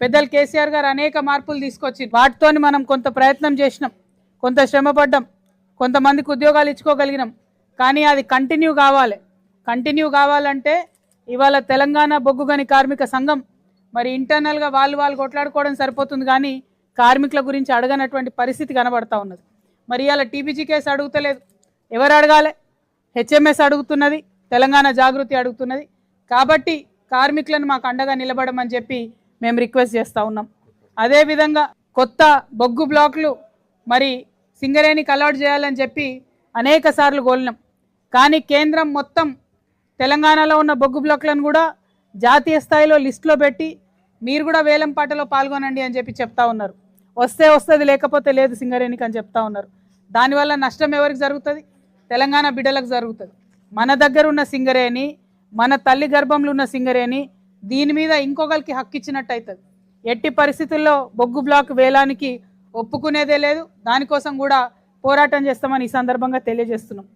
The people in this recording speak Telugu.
పెద్దలు కేసీఆర్ గారు అనేక మార్పులు తీసుకొచ్చి వాటితోని మనం కొంత ప్రయత్నం చేసినాం. కొంత శ్రమపడ్డం. కొంతమందికి ఉద్యోగాలు ఇచ్చుకోగలిగినాం. కానీ అది కంటిన్యూ కావాలి. కంటిన్యూ కావాలంటే ఇవాళ తెలంగాణ బొగ్గుగని కార్మిక సంఘం మరి ఇంటర్నల్గా వాళ్ళు వాళ్ళు కొట్లాడుకోవడం సరిపోతుంది కానీ కార్మికుల గురించి అడగనటువంటి పరిస్థితి కనబడతా ఉన్నది. మరి ఇవాళ టీబీజీ కేసు అడుగుతలేదు. ఎవరు అడగాలి? హెచ్ఎంఎస్ అడుగుతున్నది. తెలంగాణ జాగృతి అడుగుతున్నది. కాబట్టి కార్మికులను మాకు అండగా నిలబడమని చెప్పి మేము రిక్వెస్ట్ చేస్తూ ఉన్నాం. అదేవిధంగా కొత్త బొగ్గు బ్లాక్లు మరి సింగరేణికి అలాట్ చేయాలని చెప్పి అనేక సార్లు కోలినాం కానీ కేంద్రం మొత్తం తెలంగాణలో ఉన్న బొగ్గు బ్లాక్లను కూడా జాతీయ స్థాయిలో లిస్టులో పెట్టి మీరు కూడా వేలం పాటలో పాల్గొనండి అని చెప్పి చెప్తా ఉన్నారు. వస్తే వస్తుంది లేకపోతే లేదు సింగరేణికి అని చెప్తా ఉన్నారు. దానివల్ల నష్టం ఎవరికి జరుగుతుంది? తెలంగాణ బిడ్డలకు జరుగుతుంది. మన దగ్గర ఉన్న సింగరేణి మన తల్లి గర్భంలో ఉన్న సింగరేణి దీని మీద ఇంకొకరికి హక్కు ఇచ్చినట్టు అవుతుంది ఎట్టి పరిస్థితుల్లో బొగ్గు బ్లాక్ వేలానికి ఒప్పుకునేదే లేదు. దానికోసం కూడా పోరాటం చేస్తామని ఈ సందర్భంగా తెలియజేస్తున్నాం.